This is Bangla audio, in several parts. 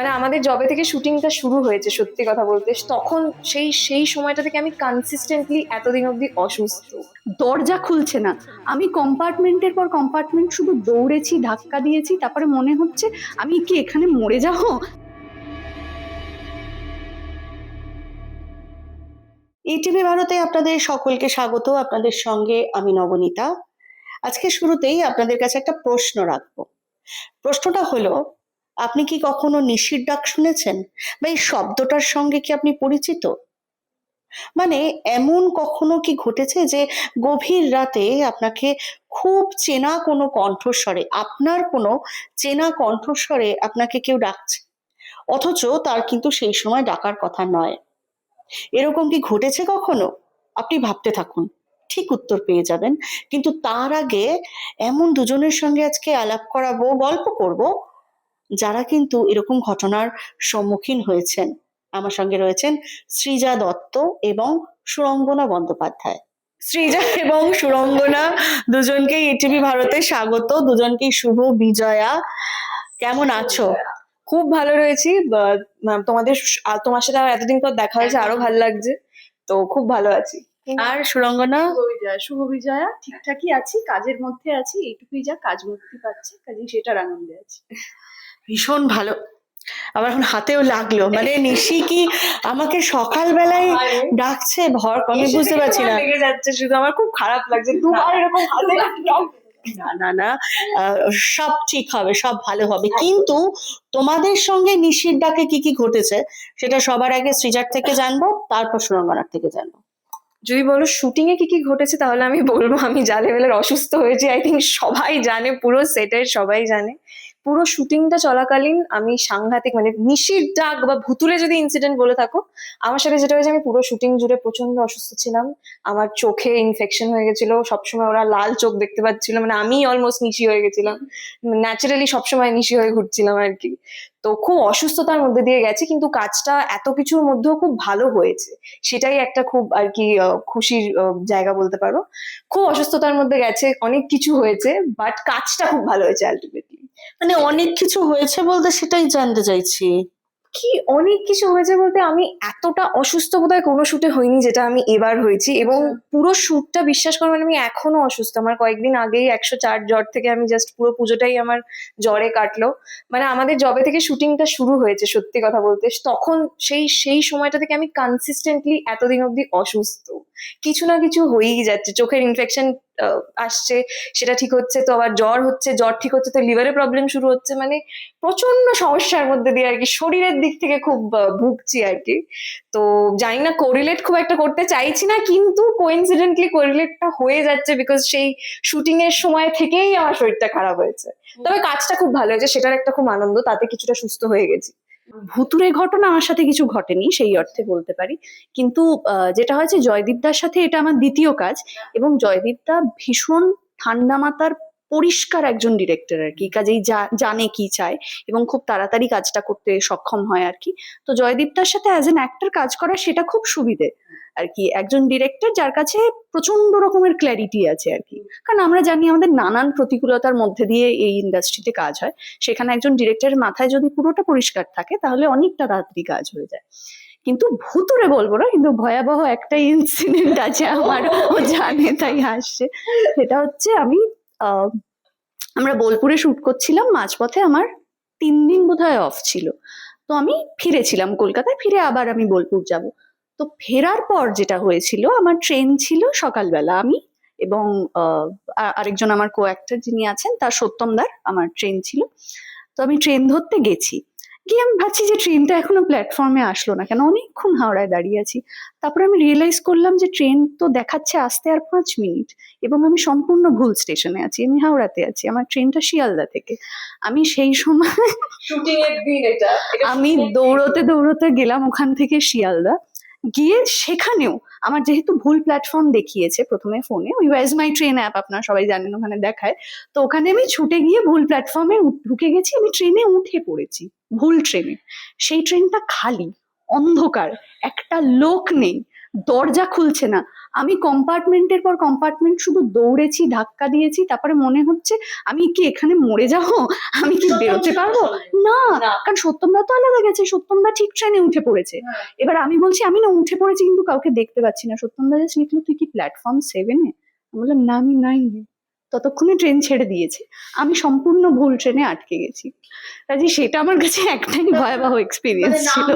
মানে আমাদের জবে থেকে শুটিংটা শুরু হয়েছে সত্যি কথা বলতে। তখন সেই সেই সময়টা থেকে আমি কনসিস্টেন্টলি এতদিন অবধি অসুস্থ। দরজা খুলছে না। আমি কম্পার্টমেন্টের পর কম্পার্টমেন্ট শুধু দৌড়েছি ধাক্কা দিয়েছি তারপরে মনে হচ্ছে আমি কি এখানে মরে যাব? ইটিভি ভারতে আপনাদের সকলকে স্বাগত। আপনাদের সঙ্গে আমি নবনীতা। আজকে শুরুতেই আপনাদের কাছে একটা প্রশ্ন রাখব। প্রশ্নটা হলো আপনি কি কখনো নিশির ডাক শুনেছেন? বা এই শব্দটার সঙ্গে কি আপনি পরিচিত? মানে এমন কখনো কি ঘটেছে যে গভীর রাতে আপনাকে খুব চেনা কোনো কণ্ঠস্বরে, আপনার কোনো চেনা কণ্ঠস্বরে আপনাকে কেউ ডাকছে? অথচ তার কিন্তু সেই সময় ডাকার কথা নয়। এরকম কি ঘটেছে কখনো? আপনি ভাবতে থাকুন, ঠিক উত্তর পেয়ে যাবেন। কিন্তু তার আগে এমন দুজনের সঙ্গে আজকে আলাপ করাবো, গল্প করব যারা কিন্তু এরকম ঘটনার সম্মুখীন হয়েছেন। আমার সঙ্গে রয়েছেন শ্রীজা দত্ত এবং সুরঙ্গনা বন্দ্যোপাধ্যায়। শ্রীজা এবং সুরঙ্গনা দুজনকেই এটিভি ভারতে স্বাগত। দুজনকেই শুভ বিজয়া। কেমন আছো? খুব ভালো রয়েছি। তোমাদের তোমার সাথে আমার এতদিন পর দেখা হয়েছে, আরও ভালো লাগছে। তো খুব ভালো আছি। আর সুরঙ্গনা? শুভ বিজয়া ঠিকঠাকই আছি, কাজের মধ্যে আছি, এইটুকুই যা কাজ মুক্তি পাচ্ছি কাজে সেটার আনন্দে আছি। ভীষণ ভালো। আমার এখন হাতেও লাগল। মানে নিশি কি আমাকে সকালবেলায় ডাকছে? ভর আমি বুঝতে পারছি না। লেগে যাচ্ছে শুধু আমার খুব খারাপ লাগছে। দুবার এরকম হাতে না না না সব ঠিক হবে সব ভালো হবে। কিন্তু তোমাদের সঙ্গে নিশির ডাকে কি কি ঘটেছে সেটা সবার আগে সৃজার থেকে জানব তারপর সুরঙ্গনার থেকে জানব। যদি বলো শুটিং এ কি কি ঘটেছে তাহলে আমি বলব আমি যা লেভেলের অসুস্থ হয়েছি আই থিঙ্ক সবাই জানে পুরো সেটের সবাই জানে। পুরো শুটিংটা চলাকালীন আমি সাংঘাতিক মানে নিশির ডাক বা ভুতুলে যদি ইনসিডেন্ট বলে থাকো, আমার সাথে যেটা হয়েছে আমি পুরো শুটিং জুড়ে প্রচণ্ড অসুস্থ ছিলাম। আমার চোখে ইনফেকশন হয়ে গেছিল, সবসময় ওরা লাল চোখ দেখতে পাচ্ছিল মানে আমি অলমোস্ট নিশি হয়ে গেছিলাম। ন্যাচারালি সবসময় নিশি হয়ে ঘুরছিলাম আর কি। তো খুব অসুস্থতার মধ্যে দিয়ে গেছে, কিন্তু কাজটা এত কিছুর মধ্যেও খুব ভালো হয়েছে। সেটাই একটা খুব আর কি খুশির জায়গা বলতে পারো। খুব অসুস্থতার মধ্যে গেছে, অনেক কিছু হয়েছে বাট কাজটা খুব ভালো হয়েছে আলটিমেটলি মানে অনেক কিছু হয়েছে বলতে সেটাই জানতে চাইছি। কি অনেক কিছু হয়েছে বলতে আমি এতটা অসুস্থ বোধহয় কোনো শুটে হইনি যেটা আমি এবার হয়েছি এবং পুরো শুটটা বিশ্বাস করো মানে আমি এখনও অসুস্থ। আমার কয়েকদিন আগেই একশো চার জ্বর থেকে আমি জাস্ট পুরো পুজোটাই আমার জ্বরে কাটলো। মানে আমাদের জবে থেকে শুটিংটা শুরু হয়েছে সত্যি কথা বলতে। তখন সেই সেই সময়টা থেকে আমি কনসিস্টেন্টলি এতদিন অবধি অসুস্থ। কিছু না কিছু হয়েই যাচ্ছে। চোখের ইনফেকশন আসছে সেটা ঠিক হচ্ছে তো আবার জ্বর হচ্ছে জ্বর ঠিক হচ্ছে তো লিভারে প্রবলেম শুরু হচ্ছে মানে প্রচণ্ড সমস্যার মধ্যে দিয়ে আর কি শরীরের দিক থেকে খুব ভুগছি আর কি। তো জানি না কোরিলেট খুব একটা করতে চাইছি না কিন্তু কোইন্সিডেন্টলি কোরিলেটটা হয়ে যাচ্ছে বিকজ সেই শুটিং এর সময় থেকেই আমার শরীরটা খারাপ হয়েছে। তবে কাজটা খুব ভালো হয়েছে সেটার একটা খুব আনন্দ তাতে কিছুটা সুস্থ হয়ে গেছি। ভুতুরে ঘটনা আমার সাথে কিছু ঘটেনি, সেই অর্থে বলতে পারি। কিন্তু যেটা হয়েছে জয়দীপদার সাথে এটা আমার দ্বিতীয় কাজ এবং জয়দীপদা ভীষণ ঠান্ডা মাথার পরিষ্কার একজন ডিরেক্টর আর কি, কাজেই যা- জানে কি চায় এবং খুব তাড়াতাড়ি কাজটা করতে সক্ষম হয় আর কি। তো জয়দীপদার সাথে অ্যাজ এন অ্যাক্টর কাজ করা সেটা খুব সুবিধে আর কি। একজন ডিরেক্টর যার কাছে প্রচণ্ড রকমের ক্ল্যারিটি আছে আর কি। কারণ আমরা জানি আমাদের নানান প্রতিকূলতার মধ্যে দিয়ে এই ইন্ডাস্ট্রিতে কাজ হয়। সেখানে একজন ডিরেক্টরের মাথায় যদি পুরোটা পরিষ্কার থাকে, তাহলে অনেকটা তাড়াতাড়ি কাজ হয়ে যায়। কিন্তু ভুতুরে বলব না, কিন্তু ভয়াবহ একটা ইনসিডেন্ট আছে আমার জানে তাই হাসছে। সেটা হচ্ছে আমি আমরা বোলপুরে শুট করছিলাম, মাঝপথে আমার তিন দিন বোধহয় অফ ছিল। তো আমি ফিরেছিলাম কলকাতায়, ফিরে আবার আমি বোলপুর যাব। তো ফেরার পর যেটা হয়েছিল, আমার ট্রেন ছিল সকালবেলা আমি এবং আরেকজন আমার কো অ্যাক্টর যিনি আছেন, তার সত্যমদার আমার ট্রেন ছিল। তো আমি ট্রেন ধরতে গেছি। গিয়ে আমি ভাবছি যে ট্রেনটা এখনও প্ল্যাটফর্মে আসলো না কেন? অনেকক্ষণ হাওড়ায় দাঁড়িয়ে আছি। তারপরে আমি রিয়েলাইজ করলাম যে ট্রেন তো দেখাচ্ছে আসতে আর পাঁচ মিনিট এবং আমি সম্পূর্ণ ভুল স্টেশনে আছি আমি হাওড়াতে আছি আমার ট্রেনটা শিয়ালদা থেকে। আমি সেই সময় শুটিং এর দিন এটা। আমি দৌড়তে দৌড়তে গেলাম ওখান থেকে শিয়ালদা। গিয়ে সেখানেও আমার যেহেতু ভুল প্ল্যাটফর্ম দেখিয়েছে প্রথমে ফোনে ওই ওয়াইজ মাই ট্রেন অ্যাপ আপনারা সবাই জানেন ওখানে দেখায়। তো ওখানে আমি ছুটে গিয়ে ভুল প্ল্যাটফর্মে ঢুকে গেছি, আমি ট্রেনে উঠে পড়েছি, ভুল ট্রেনে সেই ট্রেনটা খালি, অন্ধকার, একটা লোক নেই। দরজা খুলছে না। আমি কম্পার্টমেন্টের পর কম্পার্টমেন্ট শুধু দৌড়েছি ধাক্কা দিয়েছি তারপরে মনে হচ্ছে আমি কি এখানে মরে যাব? আমি কি বেরোতে পারব? না কারণ সত্যমদা তো আলাদা গেছে সত্যমদা ঠিক ট্রেনে উঠে পড়েছে। এবার আমি বলছি আমি না উঠে পড়েছি কিন্তু কাউকে দেখতে পাচ্ছি না। সত্যমদা জাস্ট লিখলো তুই কি প্ল্যাটফর্ম সেভেনে আমি বললাম না আমি নাই ততক্ষণে ট্রেন ছেড়ে দিয়েছে। আমি সম্পূর্ণ ভুল ট্রেনে আটকে গেছি। কাজে সেটা আমার কাছে একটাই ভয়াবহ এক্সপিরিয়েন্স ছিল।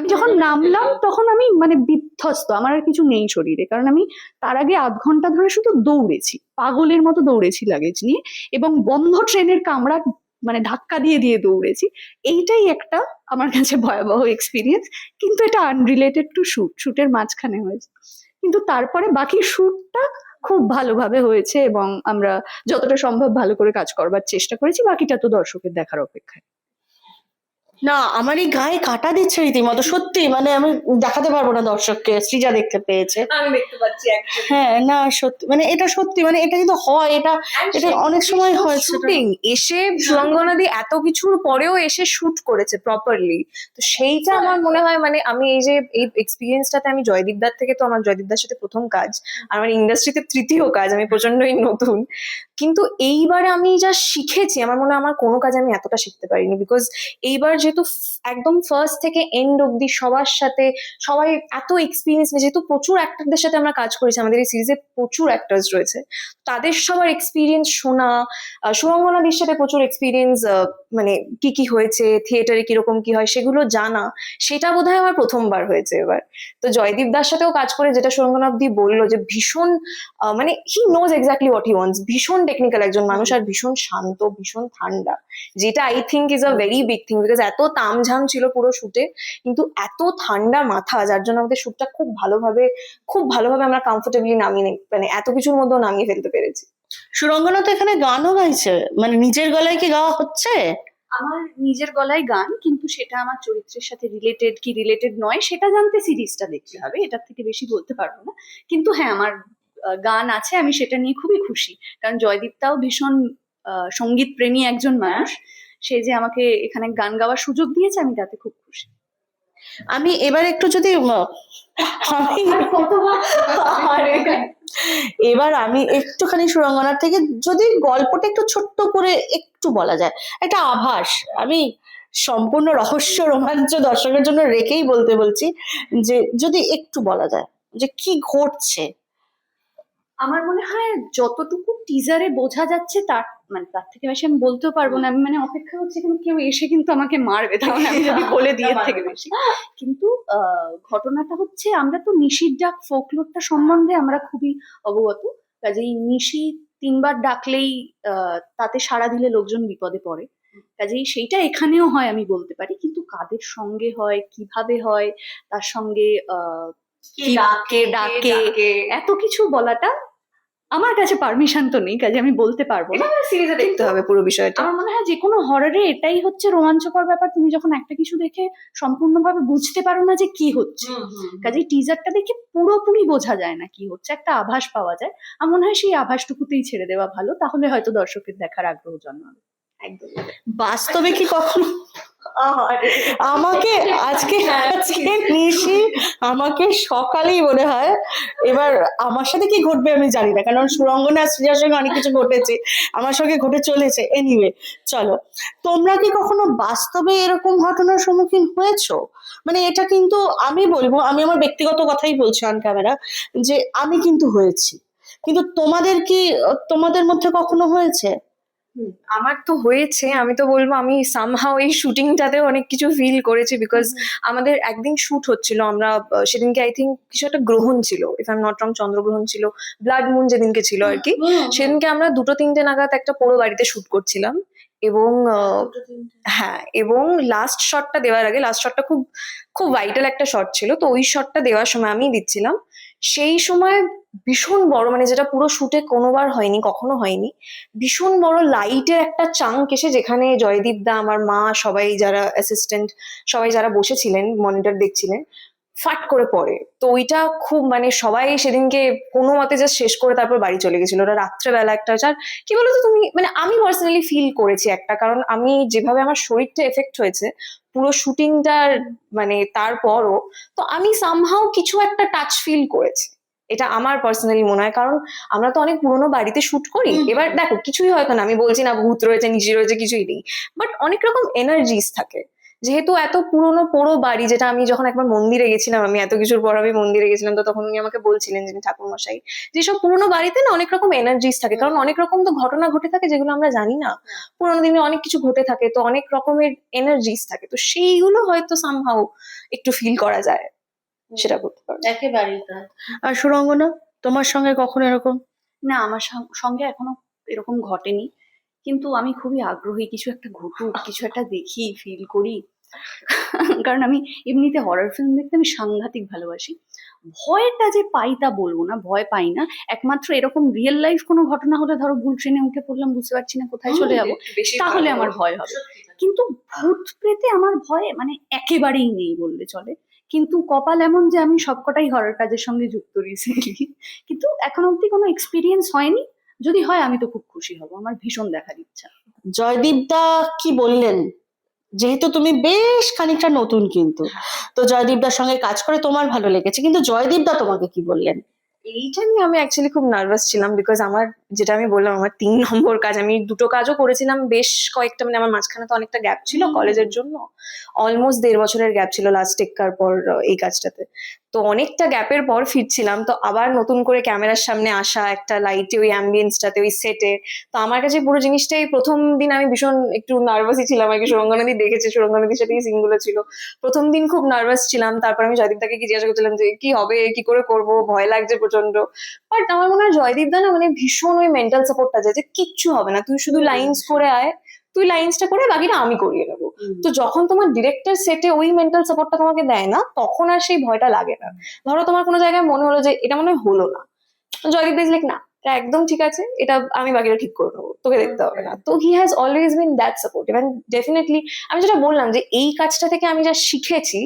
আমি যখন নামলাম, তখন আমি মানে বিধ্বস্ত, আমার আর কিছু নেই শরীরে। কারণ আমি তার আগে আধ ঘণ্টা ধরে শুধু দৌড়েছি, পাগলের মতো দৌড়েছি লাগেজ নিয়ে এবং বন্ধ ট্রেনের কামড়া মানে ধাক্কা দিয়ে দিয়ে দৌড়েছি। এইটাই একটা আমার কাছে ভয়াবহ এক্সপিরিয়েন্স কিন্তু এটা আনরিলেটেড টু শুট শুটের মাঝখানে হয়েছে। কিন্তু তারপরে বাকি শুটটা খুব ভালোভাবে হয়েছে এবং আমরা যতটা সম্ভব ভালো করে কাজ করবার চেষ্টা করেছি, বাকিটা তো দর্শকের দেখার অপেক্ষায়। না আমার এই গায়ে কাটা দিচ্ছে রীতিমতো সত্যি মানে আমি দেখাতে পারব না দর্শককে সৃজা দেখতে পেয়েছে। আমি দেখতে পাচ্ছি হ্যাঁ না সত্যি মানে এটা সত্যি মানে এটা কিন্তু হয় এটা এটা অনেক সময় হয় শুটিং এসে সুরঙ্গনাদি এত কিছুর পরেও এসে শুট করেছে প্রপারলি তো সেইটা আমার মনে হয় মানে আমি এই যে এই এক্সপিরিয়েন্সটাতে আমি জয়দীপদার থেকে তো আমার জয়দীপদার সাথে প্রথম কাজ আর আমার ইন্ডাস্ট্রিতে তৃতীয় কাজ আমি প্রচন্ডই নতুন। কিন্তু এইবার আমি যা শিখেছি আমার মনে হয় আমার কোনো কাজ আমি এতটা শিখতে পারিনি বিকজ এইবার যেহেতু একদম ফার্স্ট থেকে এন্ড অব্দি সবার সাথে, সবাই এত এক্সপিরিয়েন্স যেহেতু প্রচুর অ্যাক্টরদের সাথে আমরা কাজ করেছি, আমাদের এই সিরিজে প্রচুর অ্যাক্টার্স রয়েছে। তাদের সবার এক্সপিরিয়েন্স শোনা সুরঙ্গনাদির সাথে প্রচুর এক্সপিরিয়েন্স মানে কি কি হয়েছে থিয়েটারে কীরকম কি হয়, সেগুলো জানা। সেটা বোধহয় আমার প্রথমবার হয়েছে এবার। তো জয়দীপ দার সাথেও কাজ করে, যেটা সুরঙ্গনাব্দি বলল যে ভীষণ মানে he knows exactly what he wants ভীষণ টেকনিক্যাল একজন মানুষ আর ভীষণ শান্ত, ভীষণ ঠান্ডা। যেটা I think is a very big thing because এত তামঝাম ছিল পুরো শুটে কিন্তু এত ঠান্ডা মাথা যার জন্য আমাদের শুটটা খুব ভালোভাবে খুব ভালোভাবে আমরা কমফোর্টেবলি নামিয়ে মানে এত কিছুর মধ্যেও নামিয়ে ফেলতে পেরেছি। সুরঙ্গনা তো এখানে গানও গাইছে মানে নিজের গলায় কি গাওয়া হচ্ছে? আমার নিজের গলায় গান কিন্তু সেটা আমার চরিত্রের সাথে রিলেটেড কি রিলেটেড নয় সেটা জানতে সিরিজটা দেখতে হবে এটার থেকে বেশি বলতে পারব না। কিন্তু হ্যাঁ আমার গান আছে আমি সেটা নিয়ে খুবই খুশি কারণ জয়দীপটাও ভীষণ আহ, সংগীত প্রেমী একজন মানুষ সে যে আমাকে এখানে গান গাওয়ার সুযোগ দিয়েছে আমি তাতে খুব খুশি। আমি এবার একটু যদি এবার আমি একটুখানি সুরঙ্গনার থেকে যদি গল্পটা একটু ছোট্ট করে একটু বলা যায়। একটা আভাস আমি সম্পূর্ণ রহস্য রোমাঞ্চ দর্শকের জন্য রেখেই বলতে বলছি যে যদি একটু বলা যায় যে কি ঘটছে। আমার মনে হয় যতটুকু টিজারে বোঝা যাচ্ছে তার মানে তার থেকে বেশি আমি বলতেও পারব না। আমি মানে অপেক্ষা করছি কিন্তু কেউ এসে কিন্তু আমাকে মারবে। তাহলে আমি যদি বলে দিয়ে থেকে বেশি। কিন্তু ঘটনাটা হচ্ছে আমরা তো নিশির ডাক ফোকলোরটা সম্বন্ধে আমরা খুবই অবগত। কাজেই নিশি তিনবার ডাকলেই আহ, তাতে সাড়া দিলে লোকজন বিপদে পড়ে। কাজেই সেইটা এখানেও হয় আমি বলতে পারি। কিন্তু কাদের সঙ্গে হয় কীভাবে হয় তার সঙ্গে কে ডাকে? এত কিছু বলাটা আমার কাছে পারমিশন তো নেই কাজে আমি বলতে পারব না। সিরিজে দেখতে হবে পুরো বিষয়টা। আমার মনে হয় যে কোনো হররে এটাই হচ্ছে রোমাঞ্চকর ব্যাপার তুমি যখন একটা কিছু দেখে সম্পূর্ণভাবে বুঝতে পারো না যে কি হচ্ছে। কাজে টিজারটা দেখে পুরোপুরি বোঝা যায় না কি হচ্ছে একটা আভাস পাওয়া যায়। আমার মনে হয় সেই আভাসটুকুতেই ছেড়ে দেওয়া ভালো তাহলে হয়তো দর্শকের দেখার আগ্রহ জন্মাবে। বাস্তবে কি কখনো? আমাকে আজকে আজকে নিশি আমাকে সকালেই মনে হয়, এবার আমার সাথে কি ঘটবে আমি জানি না, কারণ সুরঙ্গনা সৃজার সঙ্গে অনেক কিছু ঘটেছে, আমার সঙ্গে ঘটে চলেছে এনিওয়ে চলো। তোমরা কি কখনো বাস্তবে এরকম ঘটনার সম্মুখীন হয়েছো? মানে এটা কিন্তু আমি বলব, আমি আমার ব্যক্তিগত কথাই বলছি অন ক্যামেরা যে আমি কিন্তু হয়েছি। কিন্তু তোমাদের কি, তোমাদের মধ্যে কখনো হয়েছে? আমার তো হয়েছে আমি তো বলব আমি সামহাও এই শুটিংটাতে অনেক কিছু ফিল করেছি বিকজ আমাদের একদিন শুট হচ্ছিল আমরা সেদিনকে আই থিঙ্ক কিছু একটা গ্রহণ ছিল if I am not wrong চন্দ্রগ্রহণ ছিল ব্লাড মুন যেদিনকে ছিল আর কি সেদিনকে আমরা দুটো তিনটে নাগাদ একটা পোড়ো বাড়িতে শুট করছিলাম এবং হ্যাঁ এবং লাস্ট শটটা দেওয়ার আগে লাস্ট শটটা খুব খুব ভাইটাল একটা শট ছিল তো ওই শটটা দেওয়ার সময় আমি দিচ্ছিলাম সেই সময় ভীষণ বড় মানে যেটা পুরো শুটে কোনোবার হয়নি, কখনো হয়নি, ভীষণ বড় লাইটের একটা চাঙ্ক এসে যেখানে জয়দীপ দা, আমার মা, সবাই যারা অ্যাসিস্ট্যান্ট সবাই যারা বসেছিলেন মনিটর দেখছিলেন ফাট করে পড়ে। তো ওইটা খুব মানে সবাই সেদিনকে কোনো মতে জাস্ট শেষ করে তারপর বাড়ি চলে গেছিল। ওরা রাত্রেবেলা একটা আর কি বলতো তুমি মানে আমি পার্সোনালি ফিল করেছি একটা। কারণ আমি যেভাবে আমার শরীরটা এফেক্ট হয়েছে পুরো শুটিংটার মানে তারপরও তো আমি সামহাও কিছু একটা টাচ ফিল করেছি। এটা আমার পার্সোনালি মনে হয়। কারণ আমরা তো অনেক পুরোনো বাড়িতে শুট করি। এবার দেখো কিছুই হয়তো না। আমি বলছি না ভূত রয়েছে নিজে রয়েছে কিছুই নেই। বাট অনেক রকম এনার্জিস থাকে। যেহেতু এত পুরোনো পোড়ো বাড়ি যেটা আমি যখন একবার মন্দিরে গেছিলাম আমি এত কিছুর পর আমি মন্দিরে গেছিলাম তো তখন উনি আমাকে বলছিলেন যিনি ঠাকুর মশাই যেসব পুরনো বাড়িতে না অনেক রকম এনার্জিস থাকে কারণ অনেক রকম তো ঘটনা ঘটে থাকে যেগুলো আমরা জানি না। পুরোনো দিনে অনেক কিছু ঘটে থাকে তো অনেক রকমের এনার্জিস থাকে তো সেইগুলো হয়তো সামহাও একটু ফিল করা যায় সেটা করতে পারো একেবারেই তাই আর সুরঙ্গনা তোমার সঙ্গে কখনো এরকম? না আমার সঙ্গে এখনও এরকম ঘটেনি। কিন্তু আমি খুবই আগ্রহী কিছু একটা ঘটুক কিছু একটা দেখি ফিল করি। কারণ আমি এমনিতে হরর ফিল্ম দেখতে আমি সাংঘাতিক ভালোবাসি। ভয়টা যে পাই তা বলব না ভয় পাই না। একমাত্র এরকম রিয়েল লাইফ কোনো ঘটনা হলে ধরো ভুল ট্রেনে উঠে পড়লাম বুঝতে পারছি না কোথায় চলে যাব তাহলে আমার ভয় হবে। কিন্তু ভূত প্রেতে আমার ভয় মানে একেবারেই নেই বললে চলে। কিন্তু কপাল এমন যে আমি সবকটাই হরর কাজের সঙ্গে যুক্ত রিসেন্টলি কিন্তু এখন অব্দি কোনো এক্সপিরিয়েন্স হয়নি। যদি হয় আমি তো খুব খুশি হব। আমার ভীষণ দেখার ইচ্ছা। জয়দীপ দা কি বললেন? যেহেতু তুমি বেশ খানিকটা নতুন কিন্তু। তো জয়দীপ দার সঙ্গে কাজ করে তোমার ভালো লেগেছে। কিন্তু জয়দীপ দা তোমাকে কি বললেন? এইটা নিয়ে আমি অ্যাকচুয়ালি খুব নার্ভাস ছিলাম বিকজ আমার যেটা আমি বললাম আমার তিন নম্বর কাজ আমি দুটো কাজও করেছিলাম বেশ কয়েকটা মানে আমার মাঝখানে তো অনেকটা গ্যাপ ছিল। কলেজের জন্য। অলমোস্ট দেড় বছরের গ্যাপ ছিল লাস্ট টেক্কার পর এই কাজটাতে। তো অনেকটা গ্যাপের পর ফিরছিলাম তো আবার নতুন করে ক্যামেরার সামনে আসা একটা লাইটে ওই অ্যাম্বিয়েন্সটাতে ওই সেটে তো আমার কাছে পুরো জিনিসটাই প্রথম দিন আমি ভীষণ একটু নার্ভাসই ছিলাম আর কি সুরঙ্গনদী দেখেছে সুরঙ্গনদীর সাথে সিনগুলো ছিল। প্রথম দিন খুব নার্ভাস ছিলাম তারপর আমি জয়দীপদাকে কি জিজ্ঞাসা করছিলাম যে কি হবে? কি করে করব? ভয় লাগছে প্রচণ্ড। বাট আমার মনে হয় জয়দীপ দা না মানে ভীষণ ওই মেন্টাল সাপোর্টটা যায় যে কিচ্ছু হবে না তুই শুধু লাইন্স করে আয় তুই লাইন্সটা করে বাকিটা আমি করিয়ে নেব। তো যখন তোমার ডিরেক্টর সেটে ওই মেন্টাল সাপোর্টটা তোমাকে দেয় না তখন আর সেই ভয়টা লাগে না। ধরো তোমার কোনো জায়গায় মনে হলো যে এটা মনে হলো না। জয়দীপ দাস লাইক না এটা একদম ঠিক আছে, এটা আমি বাকিটা ঠিক করে নেব, তোকে দেখতে হবে না তো he has always been that support এবং ডেফিনেটলি আমি যেটা বললাম যে এই কাজটা থেকে আমি যা শিখেছি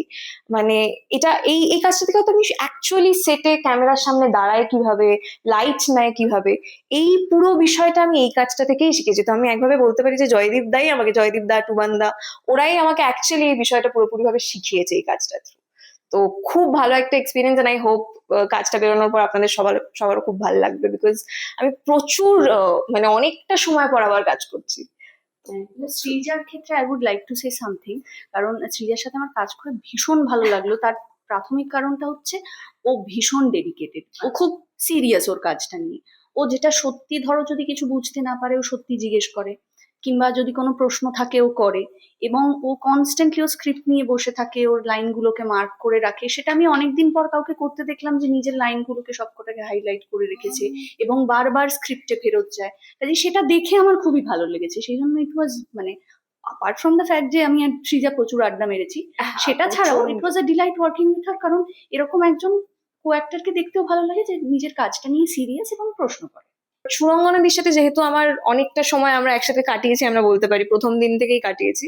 মানে এটা এই এই কাজটা থেকে আমি অ্যাকচুয়ালি সেটে ক্যামেরার সামনে দাঁড়ায় কীভাবে লাইট নেয় কীভাবে, এই পুরো বিষয়টা আমি এই কাজটা থেকেই শিখেছি তো আমি একভাবে বলতে পারি যে জয়দীপ দাই আমাকে জয়দীপ দা, টুবান দা, ওরাই আমাকে অ্যাকচুয়ালি এই বিষয়টা পুরোপুরিভাবে শিখিয়েছে এই কাজটা through। তো খুব ভালো একটা এক্সপিরিয়েন্স এন্ড আই হোপ কাজটা বেরোনোর পর আপনাদের সবার সবার খুব ভালো লাগবে বিকজ আমি প্রচুর মানে অনেকটা সময় পর আবার কাজ করছি। শ্রীজার ক্ষেত্রে I would like to say something কারণ শ্রীজার সাথে আমার কাজ করে ভীষণ ভালো লাগল। তার প্রাথমিক কারণটা হচ্ছে, ও ভীষণ ডেডিকেটেড ও খুব সিরিয়াস ওর কাজটা নিয়ে। ও যেটা সত্যি ধরো যদি কিছু বুঝতে না পারে, ও সত্যি জিজ্ঞেস করে। কিংবা যদি কোনো প্রশ্ন থাকে ও করে এবং ও কনস্ট্যান্টলি ও স্ক্রিপ্ট নিয়ে বসে থাকে ওর লাইনগুলোকে মার্ক করে রাখে সেটা আমি অনেকদিন পর কাউকে করতে দেখলাম যে নিজের লাইনগুলোকে সবকটাকে হাইলাইট করে রেখেছে এবং বারবার স্ক্রিপ্টে ফেরত যায়। কাজে সেটা দেখে আমার খুবই ভালো লেগেছে সেই জন্য ইট ওয়াজ মানে অ্যাপার্ট ফ্রম দ্য ফ্যাক্ট যে আমি আর শ্রীজা প্রচুর আড্ডা মেরেছি সেটা ছাড়াও it was a delight working with কারণ এরকম একজন কো অ্যাক্টরকে দেখতেও ভালো লাগে যে নিজের কাজটা নিয়ে সিরিয়াস এবং প্রশ্ন করে। সুরঙ্গনাদির সাথে যেহেতু আমার অনেকটা সময় আমরা একসাথে কাটিয়েছি আমরা বলতে পারি প্রথম দিন থেকেই কাটিয়েছি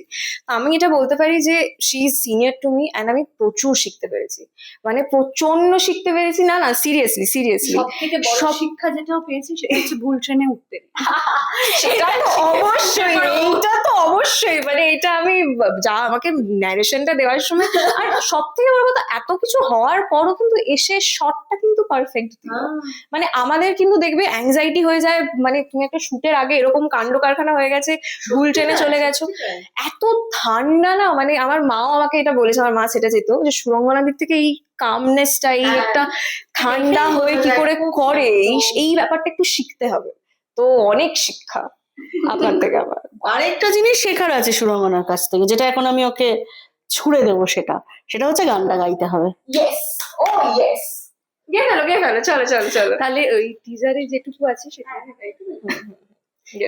আমি এটা বলতে পারি যে she is senior to me and আমি প্রচুর শিখতে পেরেছি। মানে প্রচণ্ড শিখতে পেরেছি না না সিরিয়াসলি সিরিয়াসলি সব শিক্ষা যেটাও পেয়েছি সেটা হচ্ছে ভুল ট্রেনে উঠতে। সেটা তো অবশ্যই এইটা তো অবশ্যই মানে এটা আমি যা আমাকে ন্যারেশনটা দেওয়ার সময় আর সব থেকে বড় কথা এত কিছু হওয়ার পরও কিন্তু এসে শটটা কিন্তু পারফেক্ট মানে আমাদের কিন্তু দেখবে অ্যাংজাইটি হয়ে যায় মানে তুমি একটা শুটের আগে এরকম কাণ্ড কারখানা হয়ে গেছে ভুল ট্রেনে চলে গেছো। এত ঠান্ডা না মানে আমার মাও আমাকে এটা বলেছে আমার মা সেটা যেত যে সুরঙ্গনা দিক থেকে এই কামনেসটা এই হ্যাঁ। একটা ঠান্ডা হয়ে কি করে। করে এই এই ব্যাপারটা একটু শিখতে হবে। তো অনেক শিক্ষা আপনার থেকে আবার আরেকটা জিনিস শেখার আছে সুরঙ্গনার কাছ থেকে যেটা এখন আমি ওকে ছুড়ে দেবো সেটা। সেটা হচ্ছে গানটা গাইতে হবে। ইয়েস ও ইয়েস গে গেল চলো চলো চলো। তাহলে ওই টিজারে যেটুকু আছে সেটা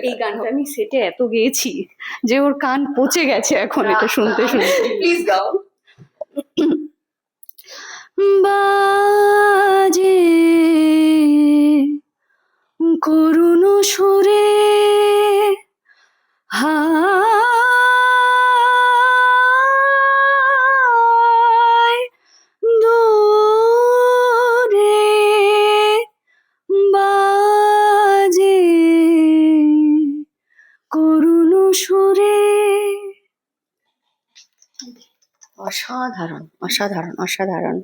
এই গানটা আমি সেটে এত গেয়েছি যে ওর কান পচে গেছে এখন এটা শুনতে শুনতে। প্লিজ গাও। বাজে করুণ সুরে হায় অসাধারণ অসাধারণ অসাধারণ।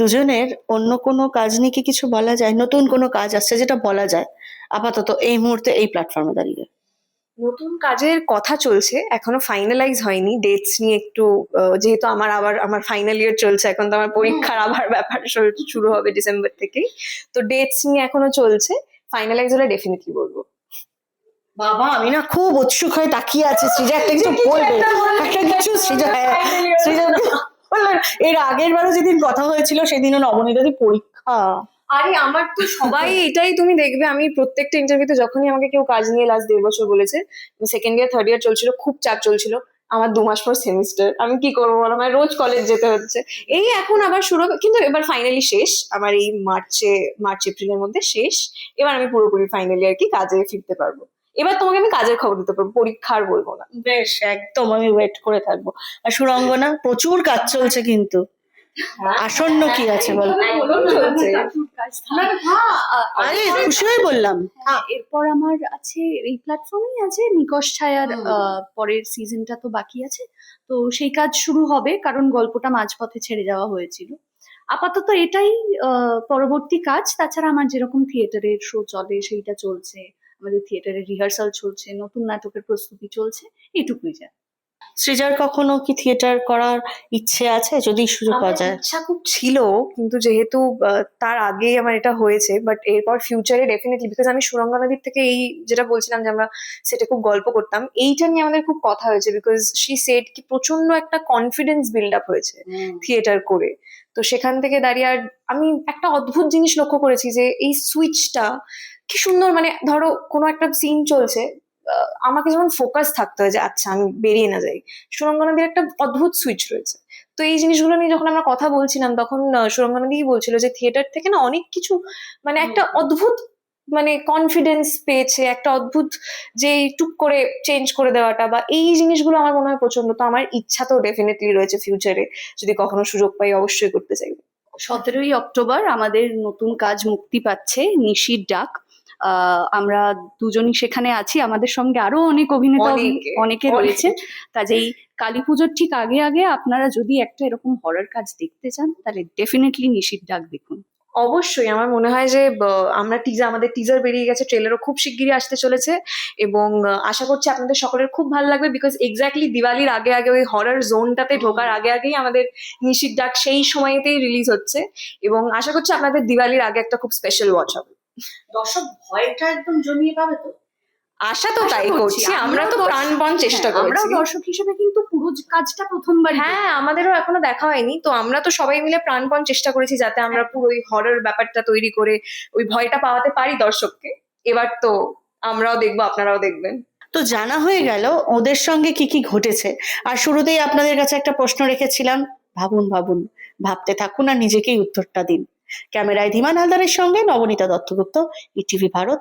দুজনের অন্য কোনো কাজ নিয়ে কি কিছু বলা যায়? নতুন কোনো কাজ আসছে যেটা বলা যায়? আপাতত এই মুহূর্তে এই প্ল্যাটফর্মে দাঁড়িয়ে। নতুন কাজের কথা চলছে এখনও ফাইনালাইজ হয়নি। ডেটস নিয়ে একটু যেহেতু আমার আবার আমার ফাইনাল ইয়ার চলছে এখন তো আমার পরীক্ষার আবার ব্যাপার শুরু হবে ডিসেম্বর থেকেই। তো ডেটস নিয়ে এখনও চলছে ফাইনালাইজ হলে ডেফিনেটলি বলব। বাবা আমি না খুব উৎসুক হয়ে তাকিয়ে আছি। সৃজা একটা কিছু বলবে। একটা কিছু সৃজা হ্যাঁ সৃজা বললেন এর আগের বারও যেদিন কথা হয়েছিল সেদিনও নবনীতাদি পরীক্ষা। আরে আমার তো সবাই এটাই তুমি দেখবে। আমি প্রত্যেকটা ইন্টারভিউতে যখনই আমাকে কেউ কাজ নিয়ে লাস্ট দেড় বছর বলেছে সেকেন্ড ইয়ার থার্ড ইয়ার চলছিল খুব চাপ চলছিল। আমার দু মাস পর সেমিস্টার আমি কি করব বলো? আমার রোজ কলেজ যেতে হচ্ছে। এই এখন আবার শুরু কিন্তু এবার ফাইনালি শেষ। আমার এই মার্চে মার্চ এপ্রিলের মধ্যে শেষ। এবার আমি পুরোপুরি ফাইনালি আর কি কাজে ফিরতে পারব। এবার তোমাকে আমি কাজের খবর দিতে পারব পরীক্ষার বলব না। বেশ একদম আমি ওয়েট করে থাকব। আর সুরঙ্গনা প্রচুর কাজ চলছে কিন্তু। আসন্ন কি আছে বল? আরে খুশি হয়ে বললাম। হ্যাঁ, এরপর আমার আছে এই প্ল্যাটফর্মেই আছে নিকশ ছায়ার আহ, পরের সিজনটা তো বাকি আছে। তো সেই কাজ শুরু হবে কারণ গল্পটা মাঝপথে ছেড়ে দেওয়া হয়েছিল। আপাতত এটাই আহ, পরবর্তী কাজ। তাছাড়া আমার যেরকম থিয়েটারের শো চলে সেইটা চলছে। আমাদের থিয়েটারের রিহার্সাল চলছে নতুন নাটকের প্রস্তুতি চলছে এইটুকুই যা। সৃজার কখনো কি থিয়েটার করার ইচ্ছে আছে? যদি সুযোগ পাওয়া যায়। ইচ্ছা খুব ছিল কিন্তু যেহেতু তার আগেই আমার এটা হয়েছে বাট এরপর ফিউচারে ডেফিনেটলি বিকজ আমি সুরঙ্গনদীর থেকে এই যেটা বলছিলাম যে আমরা সেটা খুব গল্প করতাম এইটা নিয়ে আমাদের খুব কথা হয়েছে বিকজ শি সেট কি প্রচণ্ড একটা কনফিডেন্স বিল্ড আপ হয়েছে থিয়েটার করে। তো সেখান থেকে দাঁড়িয়ে আর আমি একটা অদ্ভুত জিনিস লক্ষ্য করেছি যে এই সুইচটা কি সুন্দর মানে ধরো কোনো একটা সিন চলছে আমাকে যেমন ফোকাস থাকতে হয় যে আচ্ছা আমি বেরিয়ে না যাই। সুরঙ্গনদীর একটা অদ্ভুত সুইচ রয়েছে। তো এই জিনিসগুলো নিয়ে যখন আমরা কথা বলছিলাম তখন সুরঙ্গনদীই বলছিল যে থিয়েটার থেকে না অনেক কিছু মানে একটা অদ্ভুত মানে কনফিডেন্স পেয়েছে একটা অদ্ভুত যে টুক করে চেঞ্জ করে দেওয়াটা বা এই জিনিসগুলো আমার মনে হয় প্রচণ্ড তো আমার ইচ্ছা তো ডেফিনেটলি রয়েছে ফিউচারে যদি কখনো সুযোগ পাই অবশ্যই করতে চাইব। সতেরোই অক্টোবর আমাদের নতুন কাজ মুক্তি পাচ্ছে নিশির ডাক। আমরা দুজনই সেখানে আছি। আমাদের সঙ্গে আরও অনেক অভিনেতা অনেকে। রয়েছে। কাজেই কালী পুজোর ঠিক আগে আগে আপনারা যদি একটা এরকম হরার কাজ দেখতে চান তাহলে ডেফিনেটলি নিশির ডাক দেখুন। অবশ্যই। আমার মনে হয় যে আমরা টিজার আমাদের টিজার বেরিয়ে গেছে ট্রেলারও খুব শিগগিরই আসতে চলেছে এবং আশা করছি আপনাদের সকলের খুব ভালো লাগবে বিকজ এক্স্যাক্টলি দিওয়ালির আগে আগে ওই হরার জোনটাতে ঢোকার আগে আগেই আমাদের নিশির ডাক সেই সময়তেই রিলিজ হচ্ছে এবং আশা করছি আপনাদের দিওয়ালির আগে একটা খুব স্পেশাল ওয়াচ হবে। দর্শক ভয়টা একদম জমিয়ে পাবে তো? আশা তো তাই করছি আমরা তো প্রাণপণ চেষ্টা হ্যাঁ, আমরা দর্শক হিসেবে কিন্তু পুরো কাজটা প্রথমবার হ্যাঁ আমাদেরও এখনও দেখা হয়নি তো আমরা তো সবাই মিলে প্রাণপণ চেষ্টা করেছি যাতে আমরা পুরো ওই হরর ব্যাপারটা তৈরি করে ওই ভয়টা পাওয়াতে পারি দর্শককে। এবার তো আমরাও দেখব আপনারাও দেখবেন। তো জানা হয়ে গেল ওদের সঙ্গে কি কি ঘটেছে। আর শুরুতেই আপনাদের কাছে একটা প্রশ্ন রেখেছিলাম ভাবুন ভাবুন ভাবতে থাকুন আর নিজেকেই উত্তরটা দিন। ক্যামেরায় ধীমান হালদারের সঙ্গে নবনীতা দত্তগুপ্ত ইটিভি ভারত।